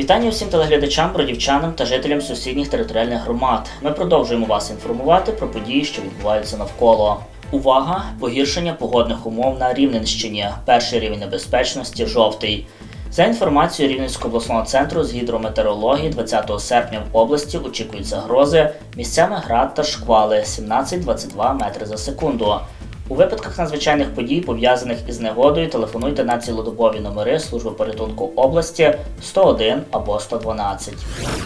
Вітання всім телеглядачам, бродівчанам та жителям сусідніх територіальних громад. Ми продовжуємо вас інформувати про події, що відбуваються навколо. Увага! Погіршення погодних умов на Рівненщині. Перший рівень небезпечності жовтий. За інформацією Рівненського обласного центру з гідрометеорології, 20 серпня в області очікуються грози місцями град та шквали 17-22 метри за секунду. У випадках надзвичайних подій, пов'язаних із негодою, телефонуйте на цілодобові номери служби порятунку області 101 або 112.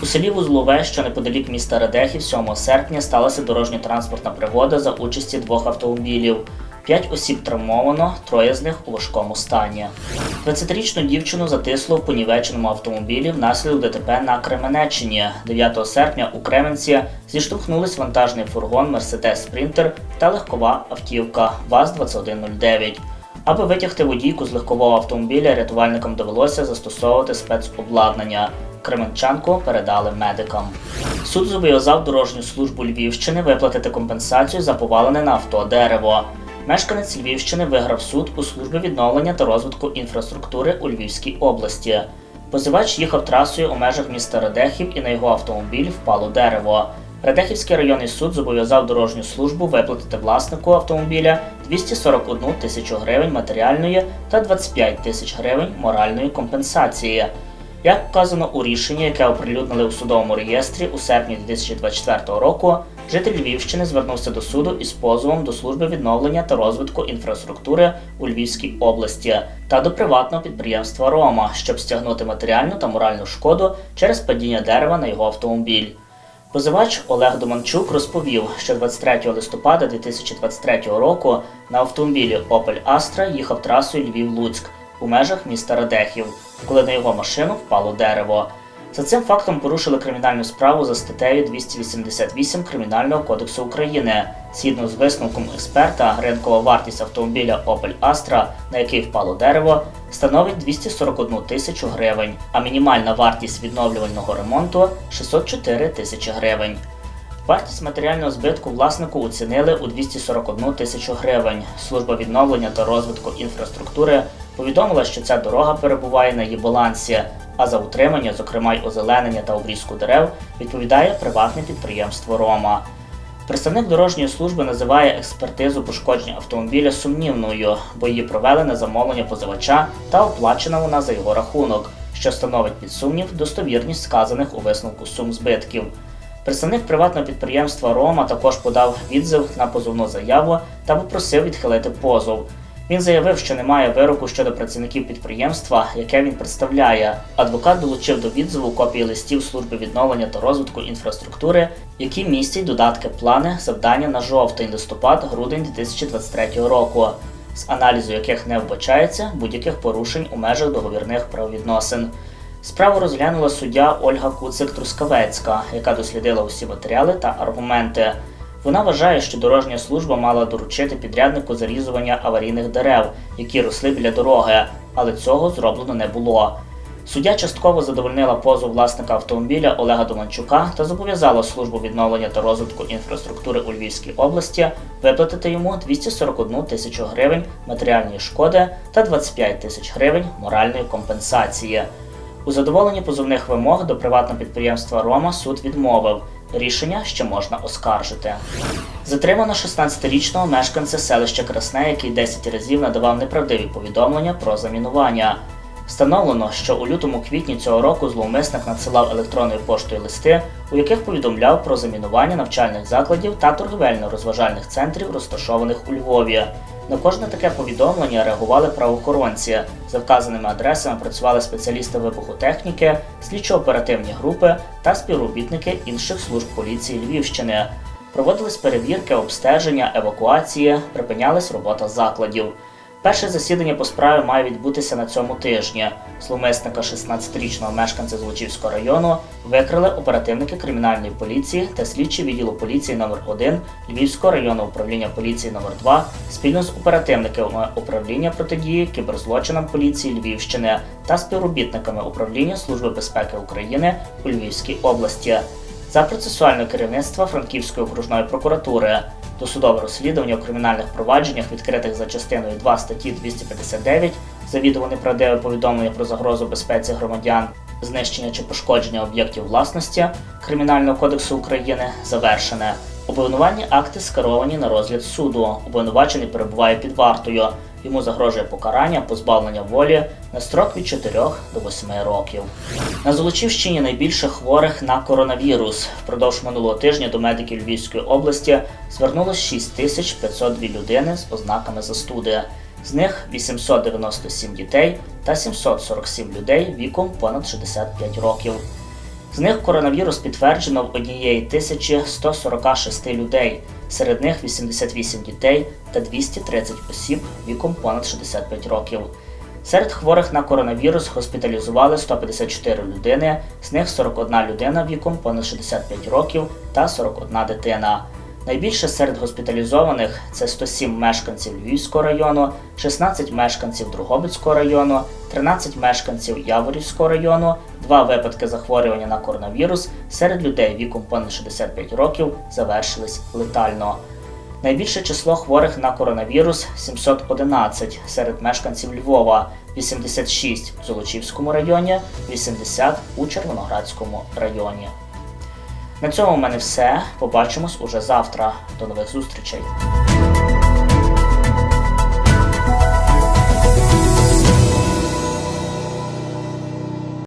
У селі Вузлове, що неподалік міста Радехів, 7 серпня сталася дорожньо-транспортна пригода за участі двох автомобілів. П'ять осіб травмовано, троє з них у важкому стані. 20-річну дівчину затисло в понівеченому автомобілі внаслідок ДТП на Кременеччині. 9 серпня у Кременці зіштовхнулись вантажний фургон Mercedes Sprinter та легкова автівка ВАЗ-2109. Аби витягти водійку з легкового автомобіля, рятувальникам довелося застосовувати спецобладнання. Кременчанку передали медикам. Суд зобов'язав дорожню службу Львівщини виплатити компенсацію за повалене на авто дерево. Мешканець Львівщини виграв суд у службі відновлення та розвитку інфраструктури у Львівській області. Позивач їхав трасою у межах міста Радехів і на його автомобіль впало дерево. Радехівський районний суд зобов'язав дорожню службу виплатити власнику автомобіля 241 тисячу гривень матеріальної та 25 тисяч гривень моральної компенсації. Як вказано у рішенні, яке оприлюднили у судовому реєстрі у серпні 2024 року, житель Львівщини звернувся до суду із позовом до служби відновлення та розвитку інфраструктури у Львівській області та до приватного підприємства Рома, щоб стягнути матеріальну та моральну шкоду через падіння дерева на його автомобіль. Позивач Олег Доманчук розповів, що 23 листопада 2023 року на автомобілі Opel Astra їхав трасою Львів-Луцьк у межах міста Радехів, коли на його машину впало дерево. За цим фактом порушили кримінальну справу за статтею 288 Кримінального кодексу України. Згідно з висновком експерта, ринкова вартість автомобіля Opel Astra, на який впало дерево, становить 241 тисячу гривень, а мінімальна вартість відновлювального ремонту 604 тисячі гривень. Вартість матеріального збитку власнику оцінили у 241 тисячу гривень. Служба відновлення та розвитку інфраструктури повідомила, що ця дорога перебуває на її балансі, а за утримання, зокрема й озеленення та обрізку дерев, відповідає приватне підприємство Рома. Представник дорожньої служби називає експертизу пошкодження автомобіля сумнівною, бо її провели на замовлення позивача та оплачена вона за його рахунок, що становить під сумнів достовірність сказаних у висновку сум збитків. Представник приватного підприємства Рома також подав відзив на позовну заяву та попросив відхилити позов. Він заявив, що немає вироку щодо працівників підприємства, яке він представляє. Адвокат долучив до відзиву копії листів служби відновлення та розвитку інфраструктури, які містять додатки плани завдання на жовтень, листопад, грудень 2023 року, з аналізу яких не вбачається будь-яких порушень у межах договірних правовідносин. Справу розглянула суддя Ольга Куцик-Трускавецька, яка дослідила усі матеріали та аргументи. Вона вважає, що дорожня служба мала доручити підряднику зарізування аварійних дерев, які росли біля дороги, але цього зроблено не було. Суддя частково задовольнила позов власника автомобіля Олега Доманчука та зобов'язала службу відновлення та розвитку інфраструктури у Львівській області виплатити йому 241 тисячу гривень матеріальної шкоди та 25 тисяч гривень моральної компенсації. У задоволенні позовних вимог до приватного підприємства Рома суд відмовив. Рішення ще можна оскаржити. Затримано 16-річного мешканця селища Красне, який 10 разів надавав неправдиві повідомлення про замінування. Встановлено, що у лютому-квітні цього року зловмисник надсилав електронною поштою листи, у яких повідомляв про замінування навчальних закладів та торговельно-розважальних центрів, розташованих у Львові. На кожне таке повідомлення реагували правоохоронці. За вказаними адресами працювали спеціалісти вибухотехніки, слідчо-оперативні групи та співробітники інших служб поліції Львівщини. Проводились перевірки, обстеження, евакуації, припинялась робота закладів. Перше засідання по справі має відбутися на цьому тижні. Зловмисника 16-річного мешканця Злочівського району викрили оперативники кримінальної поліції та слідчі відділу поліції номер 1 Львівського районного управління поліції номер 2 спільно з оперативниками управління протидії кіберзлочинам поліції Львівщини та співробітниками управління Служби безпеки України у Львівській області за процесуальне керівництво Франківської окружної прокуратури. Досудове розслідування у кримінальних провадженнях, відкритих за частиною 2 статті 259, завідомо неправдиве повідомлення про загрозу безпеці громадян, знищення чи пошкодження об'єктів власності Кримінального кодексу України завершене. Обвинувальні акти скеровані на розгляд суду. Обвинувачений перебуває під вартою. Йому загрожує покарання позбавлення волі на строк від 4 до 8 років. На Золочівщині найбільше хворих на коронавірус. Впродовж минулого тижня до медиків Львівської області звернулось 6502 людини з ознаками застуди. З них 897 дітей та 747 людей віком понад 65 років. З них коронавірус підтверджено в однієї 1146 людей, серед них 88 дітей та 230 осіб віком понад 65 років. Серед хворих на коронавірус госпіталізували 154 людини, з них 41 людина віком понад 65 років та 41 дитина. Найбільше серед госпіталізованих це 107 мешканців Львівського району, 16 мешканців Другобицького району, 13 мешканців Яворівського району, два випадки захворювання на коронавірус серед людей віком понад 65 років завершились летально. Найбільше число хворих на коронавірус 711 серед мешканців Львова, 86 в Золочівському районі, 80 у Червоноградському районі. На цьому в мене все. Побачимось уже завтра. До нових зустрічей.